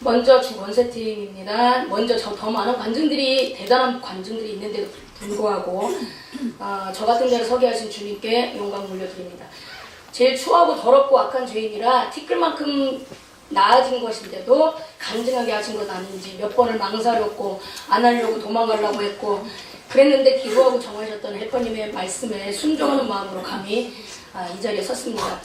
먼저 주권세팀입니다. 먼저 저 더 많은 관중들이 대단한 관중들이 있는데도 불구하고 아, 저 같은 데를 서게 하신 주님께 영광 물려드립니다. 제일 추하고 더럽고 악한 죄인이라 티끌만큼 나아진 것인데도 간증하게 하신 것 아닌지 몇 번을 망설였고 안 하려고 도망가려고 했고 그랬는데 기도하고 정하셨던 헬퍼님의 말씀에 순종하는 마음으로 감히 아, 이 자리에 섰습니다.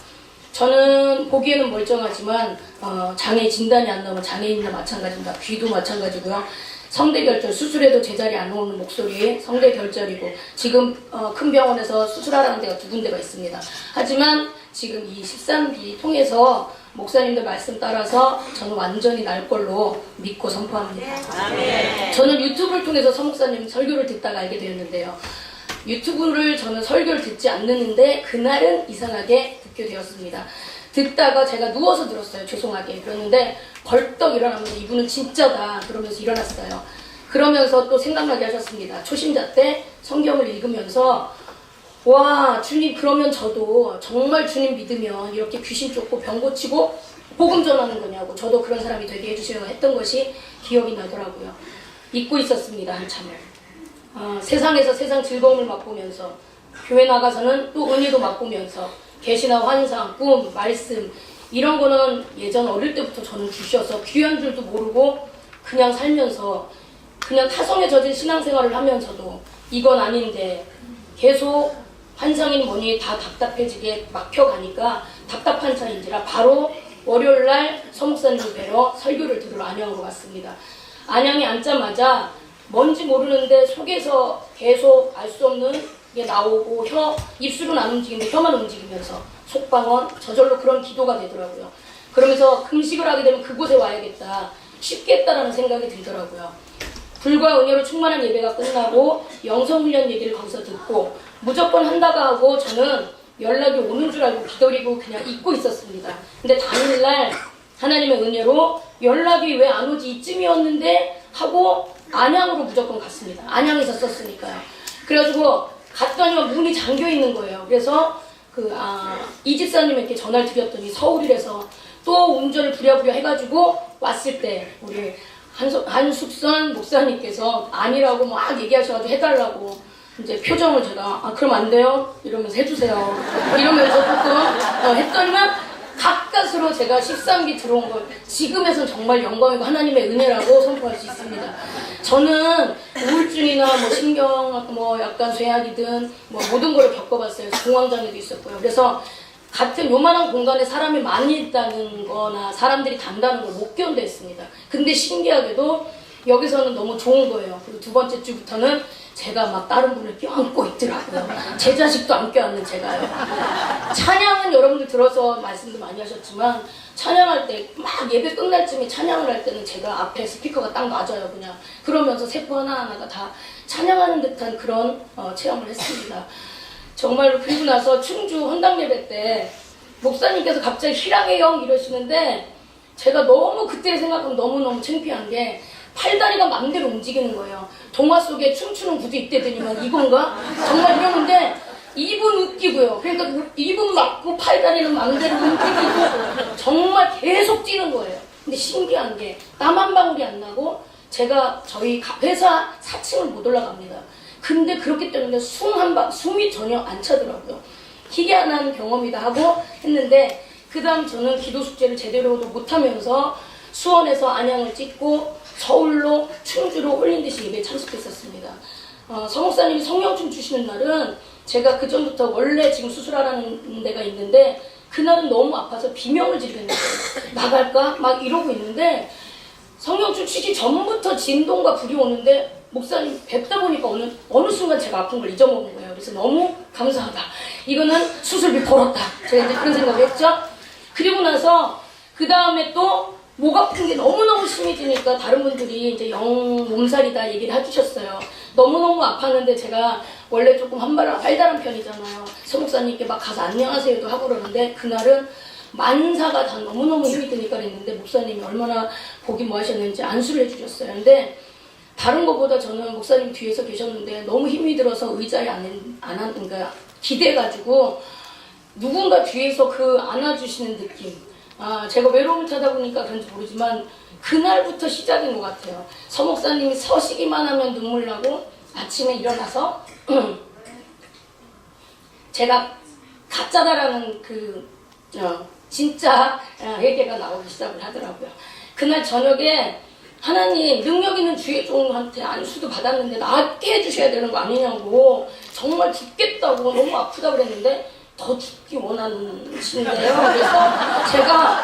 저는 보기에는 멀쩡하지만 어, 장애 진단이 안 나오면 장애인이나 마찬가지입니다. 귀도 마찬가지고요. 성대 결절 수술해도 제자리 안 오는 목소리 성대 결절이고 지금 어, 큰 병원에서 수술하라는 데가 두 군데가 있습니다. 하지만 지금 이 13기 통해서 목사님들 말씀 따라서 저는 완전히 날 걸로 믿고 선포합니다. 저는 유튜브를 통해서 서목사님 설교를 듣다가 알게 되었는데요. 유튜브를 저는 설교를 듣지 않는데 그날은 이상하게 듣게 되었습니다. 듣다가 제가 누워서 들었어요. 죄송하게. 그러는데 벌떡 일어나면서 이분은 진짜다. 그러면서 일어났어요. 그러면서 또 생각나게 하셨습니다. 초심자 때 성경을 읽으면서 와 주님 그러면 저도 정말 주님 믿으면 이렇게 귀신 쫓고 병 고치고 복음 전하는 거냐고 저도 그런 사람이 되게 해주세요 했던 것이 기억이 나더라고요. 잊고 있었습니다 한참을. 아, 세상에서 세상 즐거움을 맛보면서 교회 나가서는 또 은혜도 맛보면서 계시나 환상, 꿈, 말씀 이런 거는 예전 어릴 때부터 저는 주셔서 귀한 줄도 모르고 그냥 살면서 그냥 타성에 젖은 신앙생활을 하면서도 이건 아닌데 계속 환상인 뭐니 다 답답해지게 막혀가니까 답답한 차인지라 바로 월요일 날 서목사님 뵈러 설교를 들으러 안양으로 왔습니다. 안양에 앉자마자 뭔지 모르는데 속에서 계속 알 수 없는 게 나오고 혀 입술은 안 움직이는데 혀만 움직이면서 속방언 저절로 그런 기도가 되더라고요. 그러면서 금식을 하게 되면 그곳에 와야겠다 쉽겠다라는 생각이 들더라고요. 불과 은혜로 충만한 예배가 끝나고 영성훈련 얘기를 거기서 듣고 무조건 한다고 하고 저는 연락이 오는 줄 알고 기다리고 그냥 잊고 있었습니다. 근데 당일날 하나님의 은혜로 연락이 왜 안 오지 이쯤이었는데 하고 안양으로 무조건 갔습니다. 안양에서 썼으니까요. 그래가지고 갔더니만 문이 잠겨 있는 거예요. 그래서 그, 아, 이 집사님에게 전화를 드렸더니 서울이라서 또 운전을 부랴부랴 해가지고 왔을 때 우리 한숙선 목사님께서 아니라고 막 얘기하셔가지고 해달라고 이제 표정을 제가 아 그럼 안 돼요 이러면서 해주세요 이러면서 조금 어, 했더니만 가까스로 제가 13기 들어온 걸 지금에선 정말 영광이고 하나님의 은혜라고 선포할 수 있습니다. 저는 우울증이나 뭐 신경 뭐 약간 쇠약이든 뭐 모든 걸 겪어봤어요. 공황장애도 있었고요. 그래서 같은 요만한 공간에 사람이 많이 있다는 거나 사람들이 단다는 걸 못 견뎌했습니다. 근데 신기하게도 여기서는 너무 좋은 거예요. 그리고 두 번째 주부터는 제가 막 다른 분을 껴안고 있더라고요. 제 자식도 안 껴안는 제가요. 찬양은 여러분들 들어서 말씀도 많이 하셨지만 찬양할 때 막 예배 끝날 쯤에 찬양을 할 때는 제가 앞에 스피커가 딱 맞아요 그냥 그러면서 세포 하나하나가 다 찬양하는 듯한 그런 어, 체험을 했습니다. 정말로 그리고 나서 충주 헌당 예배 때 목사님께서 갑자기 희랑의 영 이러시는데 제가 너무 그때 생각하면 너무너무 창피한 게 팔다리가 맘대로 움직이는 거예요. 동화 속에 춤추는 구두 이때더니만 이건가? 정말 이러는데 입은 웃기고요. 그러니까 입은 맞고 팔다리는 맘대로 움직이고 정말 계속 뛰는 거예요. 근데 신기한 게 땀 한 방울이 안 나고 제가 저희 가- 회사 4층을 못 올라갑니다. 근데 그렇기 때문에 숨 한 방, 숨이 전혀 안 차더라고요. 희귀한 경험이다 하고 했는데 그 다음 저는 기도 숙제를 제대로도 못하면서 수원에서 안양을 찍고 서울로 충주로 홀린 듯이 예배에 참석했었습니다. 어, 성목사님이 성령춤 주시는 날은 제가 그 전부터 원래 지금 수술하라는 데가 있는데 그날은 너무 아파서 비명을 지르는 거예요. 나갈까? 막 이러고 있는데 성령춤 추기 전부터 진동과 불이 오는데 목사님 뵙다 보니까 어느, 어느 순간 제가 아픈 걸 잊어먹은 거예요. 그래서 너무 감사하다. 이거는 수술비 벌었다. 제가 이제 그런 생각을 했죠. 그리고 나서 그 다음에 또 목 아픈 게 너무너무 심해지니까 다른 분들이 이제 영 몸살이다 얘기를 해주셨어요. 너무너무 아팠는데 제가 원래 조금 한발 활달한 편이잖아요. 서 목사님께 막 가서 안녕하세요도 하고 그러는데 그날은 만사가 다 너무너무 힘이 드니까 그랬는데 목사님이 얼마나 보기 뭐 하셨는지 안수를 해주셨어요. 근데 다른 것보다 저는 목사님 뒤에서 계셨는데 너무 힘이 들어서 의자에 안, 안 앉, 그러니까 기대가지고 누군가 뒤에서 그 안아주시는 느낌. 아, 제가 외로움을 타다 보니까 그런지 모르지만 그날부터 시작인 것 같아요. 서 목사님이 서시기만 하면 눈물 나고 아침에 일어나서 제가 가짜다라는 그 어, 진짜 어, 회개가 나오기 시작을 하더라고요. 그날 저녁에 하나님 능력 있는 주의 종한테 안수도 받았는데 낫게 해주셔야 되는 거 아니냐고 정말 죽겠다고 너무 아프다 그랬는데 더 죽기 원하시는데요. 그래서 제가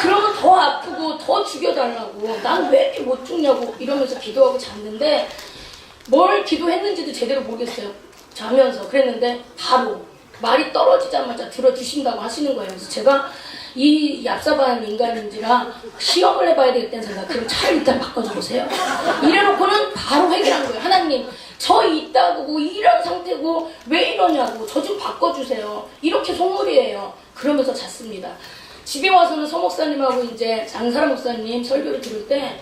그러면 더 아프고 더 죽여달라고 난 왜 이렇게 못 죽냐고 이러면서 기도하고 잤는데 뭘 기도했는지도 제대로 모르겠어요. 자면서 그랬는데 바로 말이 떨어지자마자 들어주신다고 하시는 거예요. 그래서 제가 이 얍삽한 인간인지라 시험을 해봐야 되겠다는 생각. 그럼 차를 일단 바꿔주세요. 이래놓고는 바로 해결한 거예요. 하나님, 저 있다고 이런 상태고 왜 이러냐고 저 좀 바꿔주세요. 이렇게 속물이에요. 그러면서 잤습니다. 집에 와서는 서 목사님하고 이제 장사라 목사님 설교를 들을 때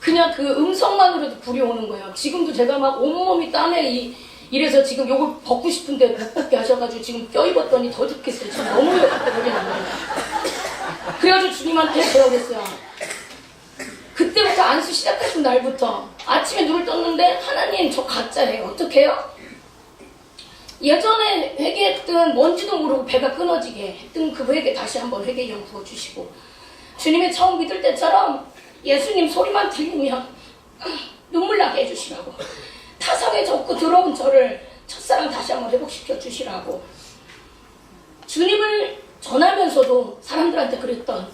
그냥 그 음성만으로도 불이 오는 거예요. 지금도 제가 막 온몸이 땀에 이, 이래서 지금 요걸 벗고 싶은데 못 벗게 하셔가지고 지금 껴입었더니 더 죽겠어요. 지금 너무 열이 난 거예요. 그래가지고 주님한테 그랬어요. 그때부터 안수 시작하신 날부터 아침에 눈을 떴는데 하나님 저 가짜예요. 어떡해요? 예전에 회개했던 뭔지도 모르고 배가 끊어지게 했던 그 회개 다시 한번 회개형 부어주시고 주님의 처음 믿을 때처럼 예수님 소리만 들리면 눈물 나게 해주시라고 타성에 젖고 들어온 저를 첫사랑 다시 한번 회복시켜 주시라고 주님을 전하면서도 사람들한테 그랬던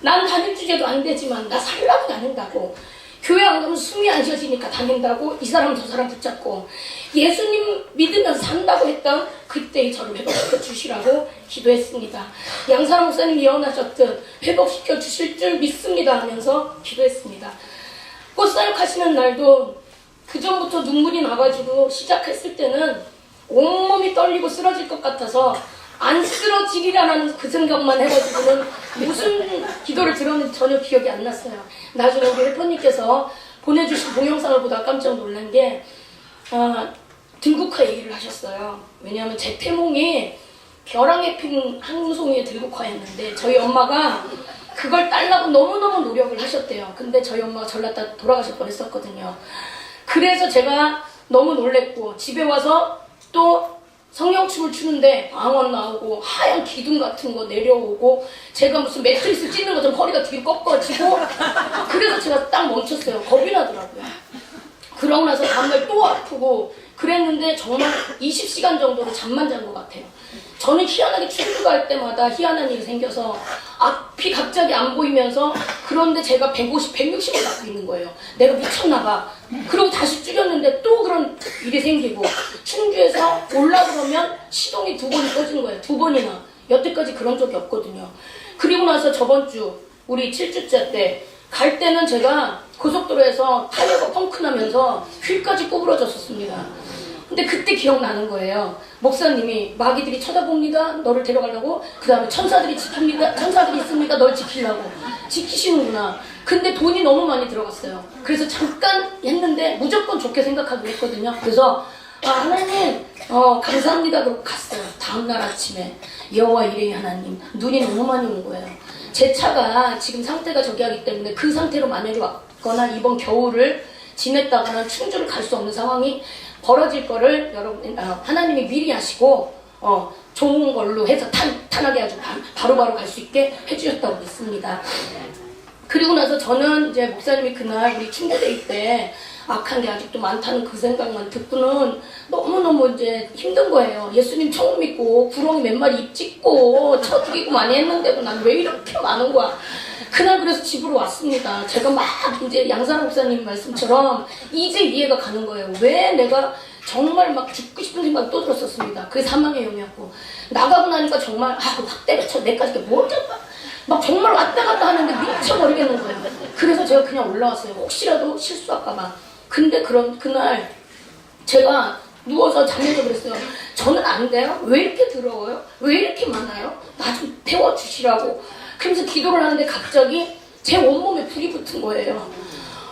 난 다닐 주제도 안 되지만 나 살라고 다닌다고 교회 안 가면 숨이 안 쉬어지니까 다닌다고 이 사람 저 사람 붙잡고 예수님 믿으면 산다고 했던 그때의 저를 회복시켜 주시라고 기도했습니다. 양사람 목사님 예언하셨듯 회복시켜 주실 줄 믿습니다 하면서 기도했습니다. 꽃사역 하시는 날도 그 전부터 눈물이 나가지고 시작했을 때는 온몸이 떨리고 쓰러질 것 같아서 안 쓰러지리라는 그 생각만 해가지고는 무슨 기도를 들었는지 전혀 기억이 안 났어요. 나중에 우리 래퍼님께서 보내주신 동영상을 보다 깜짝 놀란 게 아, 들국화 얘기를 하셨어요. 왜냐하면 제 태몽이 벼랑에 핀 한 송이의 들국화였는데 저희 엄마가 그걸 딸라고 너무너무 노력을 하셨대요. 근데 저희 엄마가 전라다 돌아가실 뻔했었거든요. 그래서 제가 너무 놀랬고 집에 와서 또 성령춤을 추는데 방언 나오고 하얀 기둥 같은 거 내려오고 제가 무슨 매트리스 찢는 것처럼 허리가 뒤로 꺾어지고 그래서 제가 딱 멈췄어요. 겁이 나더라고요. 그러고 나서 다음날 또 아프고 그랬는데 정말 20시간 정도로 잠만 잔 것 같아요. 저는 희한하게 출근갈 때마다 희한한 일이 생겨서 앞이 갑자기 안 보이면서 그런데 제가 150, 160을 갖고 있는 거예요. 내가 미쳤나 봐. 그리고 다시 줄였는데 또 그런 일이 생기고 충주에서 올라 그러면 시동이 두 번이 꺼지는 거예요. 두 번이나. 여태까지 그런 적이 없거든요. 그리고 나서 저번 주 우리 7주째 때 갈 때는 제가 고속도로에서 타이어가 펑크 나면서 휠까지 구부러졌었습니다. 근데 그때 기억나는 거예요. 목사님이 마귀들이 쳐다봅니다. 너를 데려가려고. 그 다음에 천사들이 지킵니다. 천사들이 있습니다. 널 지키려고. 지키시는구나. 근데 돈이 너무 많이 들어갔어요. 그래서 잠깐 했는데 무조건 좋게 생각하기로 했거든요. 그래서 아, 하나님 어, 감사합니다. 그러고 갔어요. 다음날 아침에 여호와 이레이 하나님 눈이 너무 많이 온 거예요. 제 차가 지금 상태가 저기 하기 때문에 그 상태로 만약에 왔거나 이번 겨울을 지냈다거나 충주를 갈 수 없는 상황이 벌어질 거를 여러분 어, 하나님이 미리 하시고 어, 좋은 걸로 해서 탄, 탄하게 아주 바- 바로바로 갈 수 있게 해주셨다고 믿습니다. 그리고 나서 저는 이제 목사님이 그날 우리 충고데이 때 악한 게 아직도 많다는 그 생각만 듣고는 너무너무 이제 힘든 거예요. 예수님 처음 믿고 구렁이 몇 마리 입 찢고 쳐 죽이고 많이 했는데도 난 왜 이렇게 많은 거야. 그날 그래서 집으로 왔습니다. 제가 막 이제 양산 목사님 말씀처럼 이제 이해가 가는 거예요. 왜 내가 정말 막 죽고 싶은 생각이 또 들었었습니다. 그게 사망의 영이었고 나가고 나니까 정말 아확 때려쳐 내까지 뭘 잡아 막 정말 왔다 갔다 하는데 미쳐버리겠는 거예요. 그래서 제가 그냥 올라왔어요. 혹시라도 실수할까봐. 근데 그런 그날 제가 누워서 자면서 그랬어요. 저는 안 돼요. 왜 이렇게 더러워요? 왜 이렇게 많아요? 나 좀 태워주시라고. 그러면서 기도를 하는데 갑자기 제 온몸에 불이 붙은 거예요.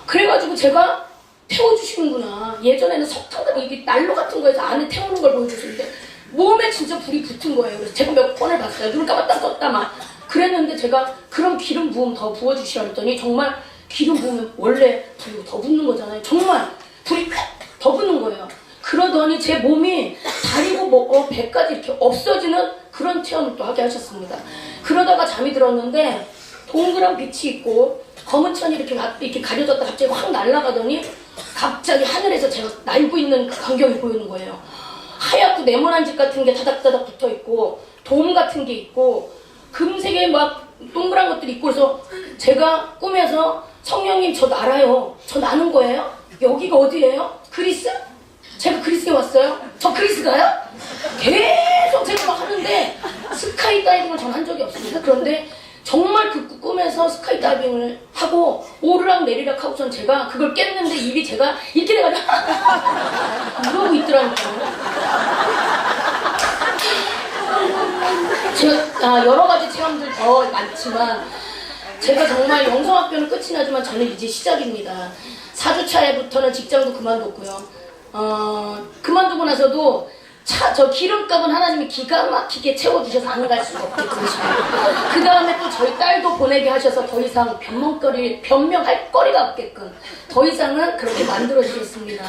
그래가지고 제가 태워주시는구나. 예전에는 석탄 같은 이게 난로 같은 거에서 안에 태우는 걸 보여주시는데 몸에 진짜 불이 붙은 거예요. 그래서 제가 몇 번을 봤어요. 눈을 감았다 떴다 막. 그랬는데 제가 그럼 기름 부음 더 부어주시라 했더니 정말 기름 부으면 원래 불이 더 붙는 거잖아요. 정말 불이 더 붙는 거예요. 그러더니 제 몸이 다리고 뭐 어, 배까지 이렇게 없어지는 그런 체험을 또 하게 하셨습니다. 그러다가 잠이 들었는데 동그란 빛이 있고 검은 천이 이렇게, 가- 이렇게 가려졌다 갑자기 확 날아가더니 갑자기 하늘에서 제가 날고 있는 그 광경이 보이는 거예요. 하얗고 네모난 집 같은 게 다닥다닥 붙어 있고 돔 같은 게 있고 금색의 막 동그란 것들이 있고 그래서 제가 꿈에서 성령님 저 날아요. 저 나는 거예요? 여기가 어디예요? 그리스? 제가 그리스에 왔어요? 저 그리스 가요? 계속 제가 막 하는데 스카이 다이빙을 전 한 적이 없습니다. 그런데 정말 그 꿈에서 스카이 다이빙을 하고 오르락 내리락 하고선 제가 그걸 깼는데 입이 제가 이렇게 돼가지고 이러고 있더라고요. 제가 아, 여러 가지 체험들 더 많지만 제가 정말 영성학교는 끝이 나지만 저는 이제 시작입니다. 4주차에부터는 직장도 그만뒀고요. 어, 그만두고 나서도 차, 저 기름값은 하나님이 기가 막히게 채워주셔서 안 갈 수가 그러시고 그 다음에 또 저희 딸도 보내게 하셔서 더 이상 변명거리, 변명할 거리가 없게끔 더 이상은 그렇게 만들어주셨습니다.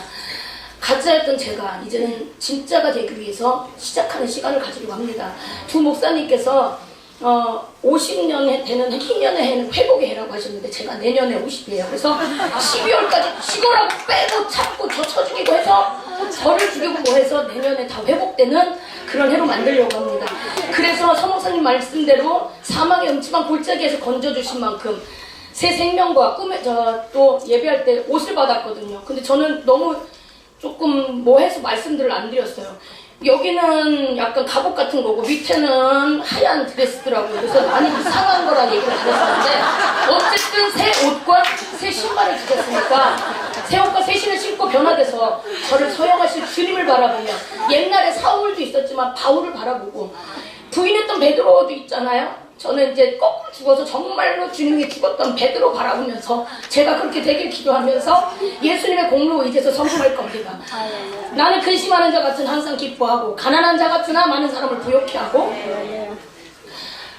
가짜였던 제가 이제는 진짜가 되기 위해서 시작하는 시간을 가지려고 합니다. 두 목사님께서 어, 50년 되는 희년의 해는 회복의 해라고 하셨는데 제가 내년에 50이에요. 그래서 12월까지 죽어라고 빼고 잡고 저 쳐 죽이고 해서 저를 죽이고 뭐 해서 내년에 다 회복되는 그런 해로 만들려고 합니다. 그래서 서 목사님 말씀대로 사망의 음침한 골짜기에서 건져주신 만큼 새 생명과 꿈에 저 또 예배할 때 옷을 받았거든요. 근데 저는 너무 조금 뭐 해서 말씀들을 안 드렸어요. 여기는 약간 갑옷 같은 거고 밑에는 하얀 드레스더라고요. 그래서 많이 이상한 거라 얘기를 드렸었는데 어쨌든 새 옷과 새 신발을 주셨으니까 새 옷과 새 신을 신고 변화돼서 저를 소영하실 주님을 바라보며 옛날에 사울도 있었지만 바울을 바라보고 부인했던 베드로도 있잖아요. 저는 이제 거꾸로 죽어서 정말로 주님이 죽었던 베드로 바라보면서 제가 그렇게 되길 기도하면서 예수님의 공로 의지해서 성공할 겁니다. 나는 근심하는 자 같은 항상 기뻐하고 가난한 자 같으나 많은 사람을 부욕해 하고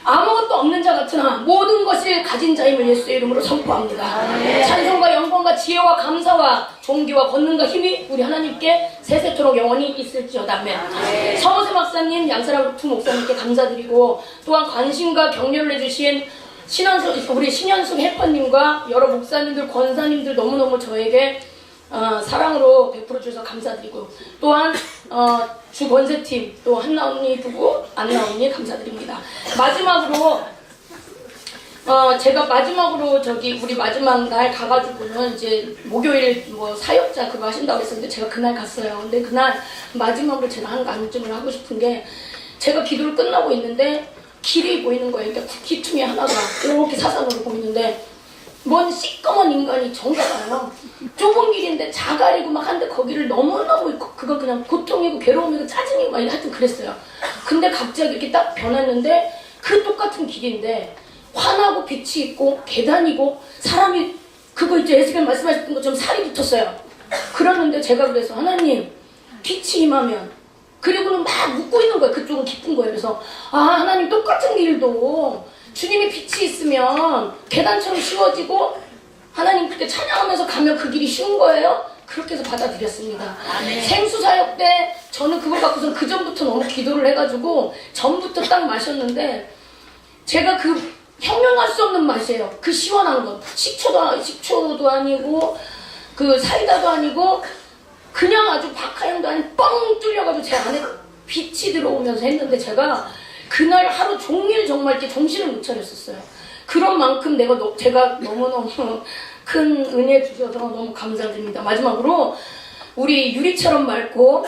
아무것도 없는 자 같으나 모든 것을 가진 자임을 예수의 이름으로 선포합니다. 찬송과 영광과 지혜와 감사와 존귀와 권능과 힘이 우리 하나님께 세세토록 영원히 있을지어다. 아멘. 서호세 박사님, 양사람 두 목사님께 감사드리고 또한 관심과 격려를 해주신 신현숙, 우리 신현숙 해퍼님과 여러 목사님들, 권사님들 너무너무 저에게 어, 사랑으로 베풀어 주셔서 감사드리고 또한 어, 주 권세팀 또 한나 언니 부부 안나 언니 감사드립니다. 마지막으로 어, 제가 마지막으로 저기 우리 마지막 날 가가지고는 이제 목요일 뭐 사역자 그거 하신다고 했었는데 제가 그날 갔어요. 근데 그날 마지막으로 제가 한 간증을 하고 싶은 게 제가 기도를 끝나고 있는데 길이 보이는 거예요. 그러니까 기퉁이 하나가 이렇게 사선으로 보이는데 뭔 시꺼먼 인간이 정가가요. 좁은 길인데 자갈이고 막 한데 거기를 너무너무 그- 그거 그냥 고통이고 괴로움이고 짜증이고 막 하여튼 그랬어요. 근데 갑자기 이렇게 딱 변했는데 그 똑같은 길인데 환하고 빛이 있고 계단이고 사람이 그거 이제 에스겔 말씀하셨던 것처럼 살이 붙었어요. 그러는데 제가 그래서 하나님 빛이 임하면 그리고는 막 웃고 있는 거예요. 그쪽은 기쁜 거예요. 그래서 아 하나님 똑같은 길도 주님의 빛이 있으면 계단처럼 쉬워지고 하나님 그렇게 찬양하면서 가면 그 길이 쉬운 거예요. 그렇게 해서 받아들였습니다. 생수 사역 때 저는 그걸 갖고서 그 전부터 너무 기도를 해가지고 전부터 딱 마셨는데 제가 그 형용할 수 없는 맛이에요. 그 시원한 건 식초도 아- 식초도 아니고 그 사이다도 아니고 그냥 아주 박하향도 아닌 뻥 뚫려가지고 제 안에 빛이 들어오면서 했는데 제가 그날 하루 종일 정말 이렇게 정신을 못 차렸었어요. 그런 만큼 내가 너- 제가 너무너무 큰 은혜 주셔서 너무 감사드립니다. 마지막으로 우리 유리처럼 맑고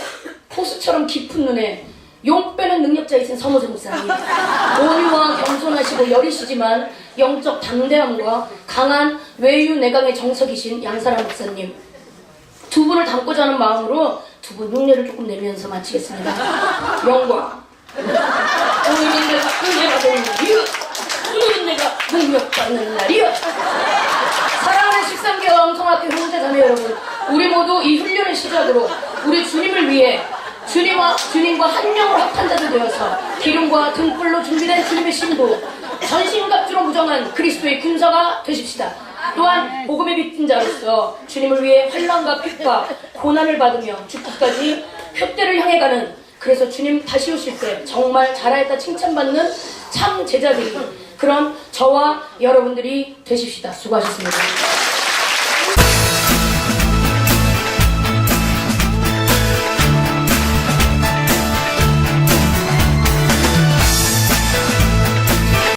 포수처럼 깊은 눈에 용 빼는 능력자이신 서모세 목사님 온유와 겸손하시고 여리시지만 영적 담대함과 강한 외유 내강의 정석이신 양사라 목사님 두 분을 담고자 하는 마음으로 두 분 흉내를 조금 내면서 마치겠습니다. 영광. 오늘은 내가 은혜 받을 날이여. 오늘은 내가 능력 받는 날이여. 사랑하는 13개 왕성학교 형제자매 여러분, 우리 모두 이 훈련을 시작으로 우리 주님을 위해 주님과 주님과 한 영으로 합한 자들 되어서 기름과 등불로 준비된 주님의 신부 전신갑주로 무정한 그리스도의 군사가 되십시다. 또한 복음의 빛인 자로서 주님을 위해 환란과 핍박, 고난을 받으며 죽기까지 표대를 향해 가는 그래서 주님 다시 오실 때 정말 잘하였다 칭찬받는 참 제자들이 그런 저와 여러분들이 되십시다. 수고하셨습니다.